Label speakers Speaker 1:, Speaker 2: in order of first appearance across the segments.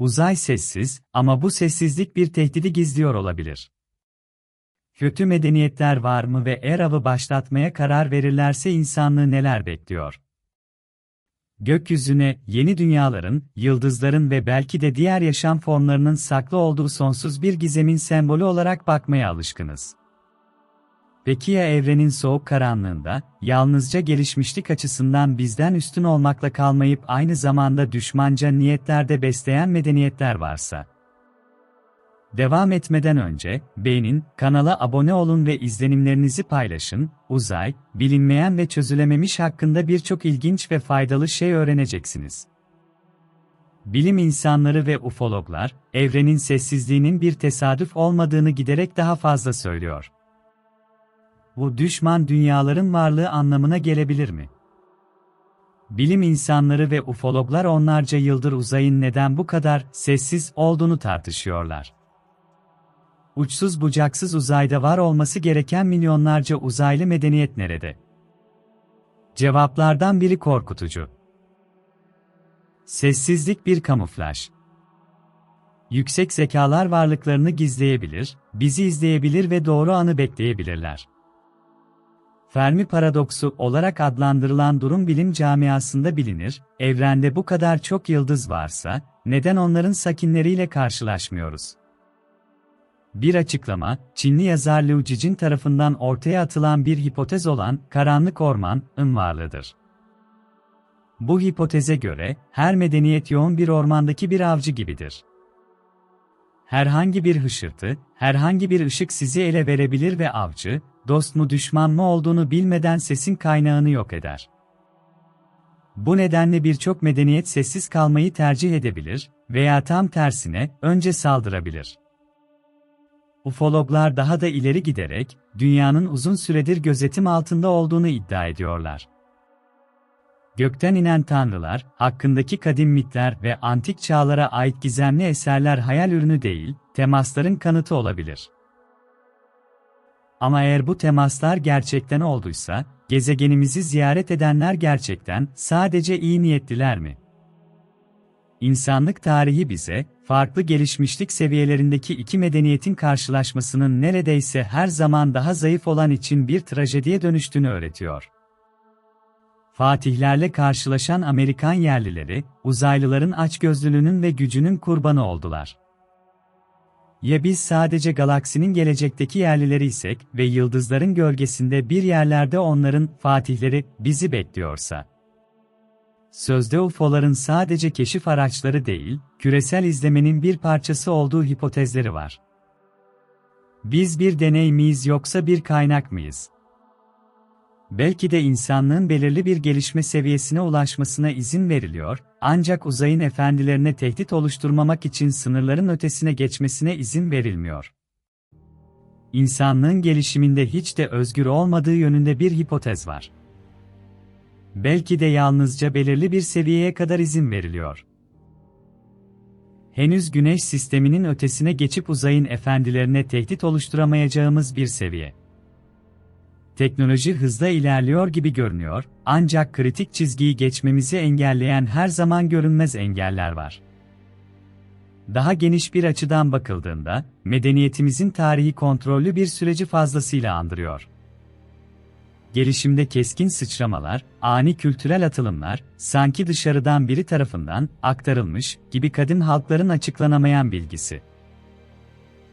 Speaker 1: Uzay sessiz ama bu sessizlik bir tehdidi gizliyor olabilir. Kötü medeniyetler var mı ve eğer avı başlatmaya karar verirlerse insanlığı neler bekliyor? Gökyüzüne, yeni dünyaların, yıldızların ve belki de diğer yaşam formlarının saklı olduğu sonsuz bir gizemin sembolü olarak bakmaya alışkınız. Peki ya evrenin soğuk karanlığında, yalnızca gelişmişlik açısından bizden üstün olmakla kalmayıp aynı zamanda düşmanca niyetlerde besleyen medeniyetler varsa? Devam etmeden önce, beğenin, kanala abone olun ve izlenimlerinizi paylaşın, uzay, bilinmeyen ve çözülememiş hakkında birçok ilginç ve faydalı şey öğreneceksiniz. Bilim insanları ve ufologlar, evrenin sessizliğinin bir tesadüf olmadığını giderek daha fazla söylüyor. Bu düşman dünyaların varlığı anlamına gelebilir mi? Bilim insanları ve ufologlar onlarca yıldır uzayın neden bu kadar sessiz olduğunu tartışıyorlar. Uçsuz bucaksız uzayda var olması gereken milyonlarca uzaylı medeniyet nerede? Cevaplardan biri korkutucu. Sessizlik bir kamuflaj. Yüksek zekalar varlıklarını gizleyebilir, bizi izleyebilir ve doğru anı bekleyebilirler. Fermi paradoksu olarak adlandırılan durum bilim camiasında bilinir, evrende bu kadar çok yıldız varsa, neden onların sakinleriyle karşılaşmıyoruz? Bir açıklama, Çinli yazar Liu Jijin tarafından ortaya atılan bir hipotez olan karanlık ormanın varlığıdır. Bu hipoteze göre, her medeniyet yoğun bir ormandaki bir avcı gibidir. Herhangi bir hışırtı, herhangi bir ışık sizi ele verebilir ve avcı, dost mu düşman mı olduğunu bilmeden sesin kaynağını yok eder. Bu nedenle birçok medeniyet sessiz kalmayı tercih edebilir veya tam tersine önce saldırabilir. Ufologlar daha da ileri giderek, dünyanın uzun süredir gözetim altında olduğunu iddia ediyorlar. Gökten inen tanrılar, hakkındaki kadim mitler ve antik çağlara ait gizemli eserler hayal ürünü değil, temasların kanıtı olabilir. Ama eğer bu temaslar gerçekten olduysa, gezegenimizi ziyaret edenler gerçekten sadece iyi niyetliler mi? İnsanlık tarihi bize, farklı gelişmişlik seviyelerindeki iki medeniyetin karşılaşmasının neredeyse her zaman daha zayıf olan için bir trajediye dönüştüğünü öğretiyor. Fatihlerle karşılaşan Amerikan yerlileri, uzaylıların açgözlülüğünün ve gücünün kurbanı oldular. Ya biz sadece galaksinin gelecekteki yerlileri isek ve yıldızların gölgesinde bir yerlerde onların fatihleri bizi bekliyorsa? Sözde UFO'ların sadece keşif araçları değil, küresel izlemenin bir parçası olduğu hipotezleri var. Biz bir deney miyiz yoksa bir kaynak mıyız? Belki de insanlığın belirli bir gelişme seviyesine ulaşmasına izin veriliyor, ancak uzayın efendilerine tehdit oluşturmamak için sınırların ötesine geçmesine izin verilmiyor. İnsanlığın gelişiminde hiç de özgür olmadığı yönünde bir hipotez var. Belki de yalnızca belirli bir seviyeye kadar izin veriliyor. Henüz güneş sisteminin ötesine geçip uzayın efendilerine tehdit oluşturamayacağımız bir seviye. Teknoloji hızla ilerliyor gibi görünüyor, ancak kritik çizgiyi geçmemizi engelleyen her zaman görünmez engeller var. Daha geniş bir açıdan bakıldığında, medeniyetimizin tarihi kontrollü bir süreci fazlasıyla andırıyor. Gelişimde keskin sıçramalar, ani kültürel atılımlar, sanki dışarıdan biri tarafından aktarılmış gibi kadın halkların açıklanamayan bilgisi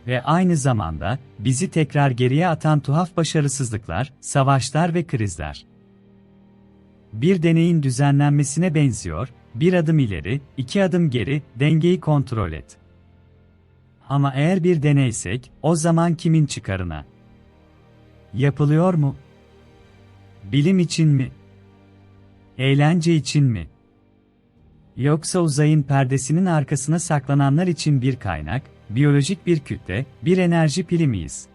Speaker 1: ve aynı zamanda bizi tekrar geriye atan tuhaf başarısızlıklar, savaşlar ve krizler. Bir deneyin düzenlenmesine benziyor, bir adım ileri, iki adım geri, dengeyi kontrol et. Ama eğer bir deneysek, o zaman kimin çıkarına? Yapılıyor mu? Bilim için mi? Eğlence için mi? Yoksa uzayın perdesinin arkasına saklananlar için bir kaynak, biyolojik bir kütle, bir enerji pili miyiz?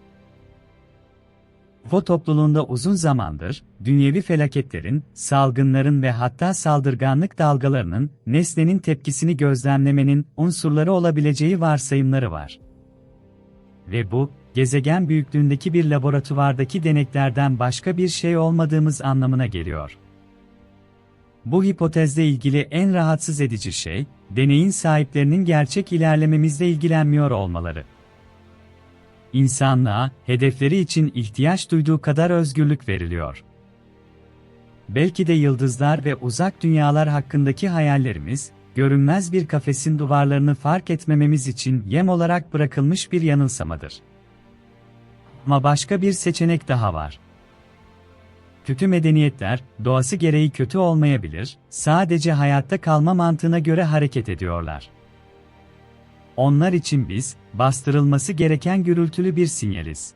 Speaker 1: UFO topluluğunda uzun zamandır, dünyevi felaketlerin, salgınların ve hatta saldırganlık dalgalarının, nesnenin tepkisini gözlemlemenin unsurları olabileceği varsayımları var. Ve bu, gezegen büyüklüğündeki bir laboratuvardaki deneklerden başka bir şey olmadığımız anlamına geliyor. Bu hipotezle ilgili en rahatsız edici şey, deneyin sahiplerinin gerçek ilerlememizle ilgilenmiyor olmaları. İnsanlığa, hedefleri için ihtiyaç duyduğu kadar özgürlük veriliyor. Belki de yıldızlar ve uzak dünyalar hakkındaki hayallerimiz, görünmez bir kafesin duvarlarını fark etmememiz için yem olarak bırakılmış bir yanılsamadır. Ama başka bir seçenek daha var. Kötü medeniyetler, doğası gereği kötü olmayabilir, sadece hayatta kalma mantığına göre hareket ediyorlar. Onlar için biz, bastırılması gereken gürültülü bir sinyaliz.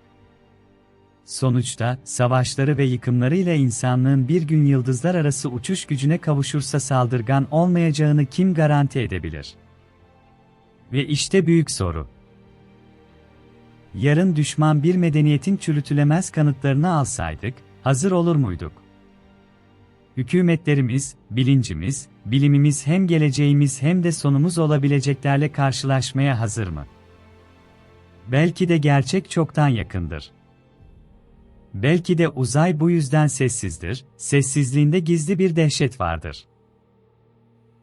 Speaker 1: Sonuçta, savaşları ve yıkımlarıyla insanlığın bir gün yıldızlar arası uçuş gücüne kavuşursa saldırgan olmayacağını kim garanti edebilir? Ve işte büyük soru. Yarın düşman bir medeniyetin çürütülemez kanıtlarını alsaydık, hazır olur muyduk? Hükümetlerimiz, bilincimiz, bilimimiz hem geleceğimiz hem de sonumuz olabileceklerle karşılaşmaya hazır mı? Belki de gerçek çoktan yakındır. Belki de uzay bu yüzden sessizdir, sessizliğinde gizli bir dehşet vardır.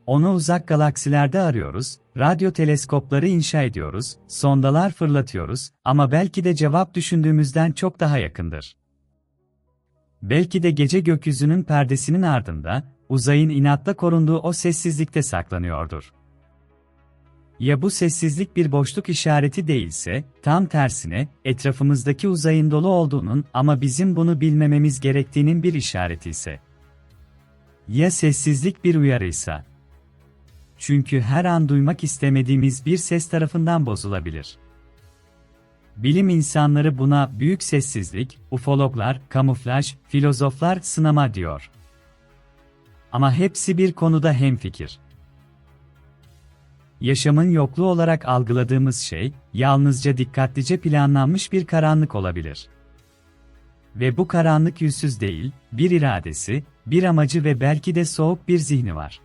Speaker 1: Onu uzak galaksilerde arıyoruz, radyo teleskopları inşa ediyoruz, sondalar fırlatıyoruz ama belki de cevap düşündüğümüzden çok daha yakındır. Belki de gece gökyüzünün perdesinin ardında, uzayın inatla korunduğu o sessizlikte saklanıyordur. Ya bu sessizlik bir boşluk işareti değilse, tam tersine, etrafımızdaki uzayın dolu olduğunun ama bizim bunu bilmememiz gerektiğinin bir işareti ise? Ya sessizlik bir uyarıysa? Çünkü her an duymak istemediğimiz bir ses tarafından bozulabilir. Bilim insanları buna büyük sessizlik, ufologlar, kamuflaj, filozoflar sınama diyor. Ama hepsi bir konuda hemfikir. Yaşamın yokluğu olarak algıladığımız şey, yalnızca dikkatlice planlanmış bir karanlık olabilir. Ve bu karanlık yüzsüz değil, bir iradesi, bir amacı ve belki de soğuk bir zihni var.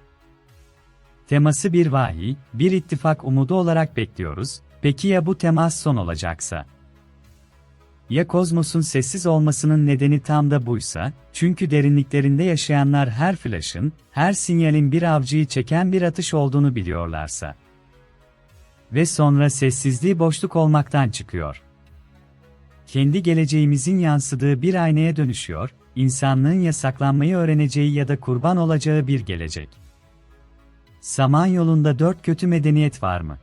Speaker 1: Teması bir vahiy, bir ittifak umudu olarak bekliyoruz, peki ya bu temas son olacaksa? Ya kozmosun sessiz olmasının nedeni tam da buysa, çünkü derinliklerinde yaşayanlar her flaşın, her sinyalin bir avcıyı çeken bir atış olduğunu biliyorlarsa. Ve sonra sessizliği boşluk olmaktan çıkıyor. Kendi geleceğimizin yansıdığı bir aynaya dönüşüyor, insanlığın yasaklanmayı öğreneceği ya da kurban olacağı bir gelecek. Samanyolu'nda dört kötü medeniyet var mı?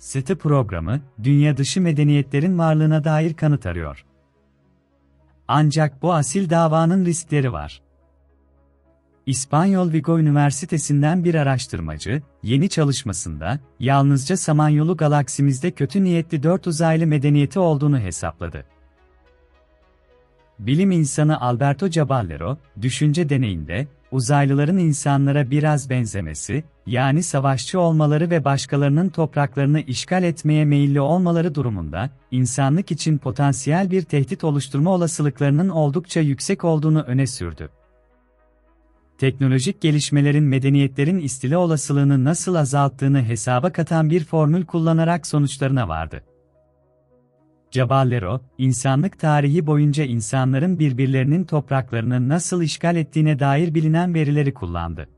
Speaker 1: SETI programı, dünya dışı medeniyetlerin varlığına dair kanıt arıyor. Ancak bu asil davanın riskleri var. İspanyol Vigo Üniversitesi'nden bir araştırmacı, yeni çalışmasında, yalnızca Samanyolu galaksimizde kötü niyetli dört uzaylı medeniyeti olduğunu hesapladı. Bilim insanı Alberto Caballero, düşünce deneyinde, uzaylıların insanlara biraz benzemesi, yani savaşçı olmaları ve başkalarının topraklarını işgal etmeye meyilli olmaları durumunda, insanlık için potansiyel bir tehdit oluşturma olasılıklarının oldukça yüksek olduğunu öne sürdü. Teknolojik gelişmelerin medeniyetlerin istila olasılığını nasıl azalttığını hesaba katan bir formül kullanarak sonuçlarına vardı. Caballero, insanlık tarihi boyunca insanların birbirlerinin topraklarını nasıl işgal ettiğine dair bilinen verileri kullandı.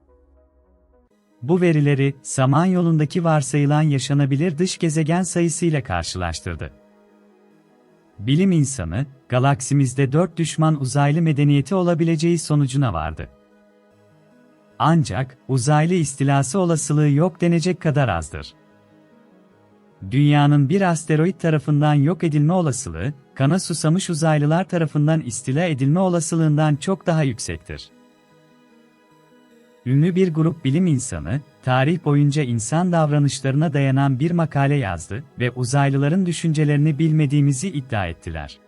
Speaker 1: Bu verileri, Samanyolu'ndaki varsayılan yaşanabilir dış gezegen sayısıyla karşılaştırdı. Bilim insanı, galaksimizde dört düşman uzaylı medeniyeti olabileceği sonucuna vardı. Ancak, uzaylı istilası olasılığı yok denecek kadar azdır. Dünyanın bir asteroid tarafından yok edilme olasılığı, kana susamış uzaylılar tarafından istila edilme olasılığından çok daha yüksektir. Ünlü bir grup bilim insanı, tarih boyunca insan davranışlarına dayanan bir makale yazdı ve uzaylıların düşüncelerini bilmediğimizi iddia ettiler.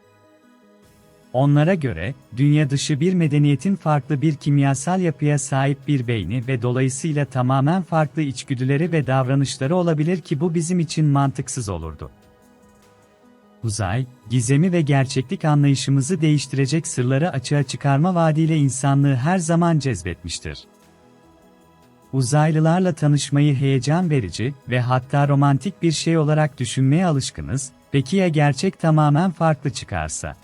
Speaker 1: Onlara göre, dünya dışı bir medeniyetin farklı bir kimyasal yapıya sahip bir beyni ve dolayısıyla tamamen farklı içgüdüleri ve davranışları olabilir ki bu bizim için mantıksız olurdu. Uzay, gizemi ve gerçeklik anlayışımızı değiştirecek sırları açığa çıkarma vaadiyle insanlığı her zaman cezbetmiştir. Uzaylılarla tanışmayı heyecan verici ve hatta romantik bir şey olarak düşünmeye alışkınız, peki ya gerçek tamamen farklı çıkarsa?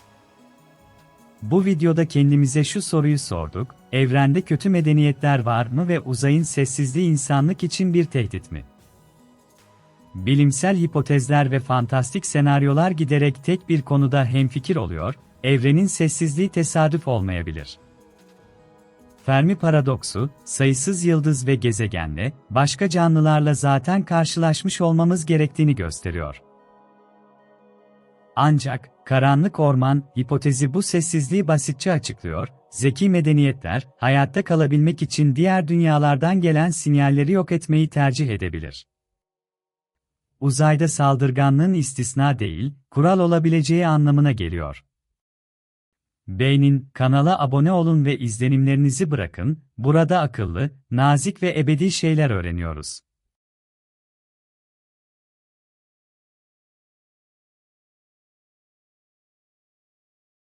Speaker 1: Bu videoda kendimize şu soruyu sorduk, evrende kötü medeniyetler var mı ve uzayın sessizliği insanlık için bir tehdit mi? Bilimsel hipotezler ve fantastik senaryolar giderek tek bir konuda hemfikir oluyor, evrenin sessizliği tesadüf olmayabilir. Fermi paradoksu, sayısız yıldız ve gezegenle, başka canlılarla zaten karşılaşmış olmamız gerektiğini gösteriyor. Ancak, karanlık orman hipotezi bu sessizliği basitçe açıklıyor, zeki medeniyetler, hayatta kalabilmek için diğer dünyalardan gelen sinyalleri yok etmeyi tercih edebilir. Uzayda saldırganlığın istisna değil, kural olabileceği anlamına geliyor. Beğenin, kanala abone olun ve izlenimlerinizi bırakın, burada akıllı, nazik ve ebedi şeyler öğreniyoruz.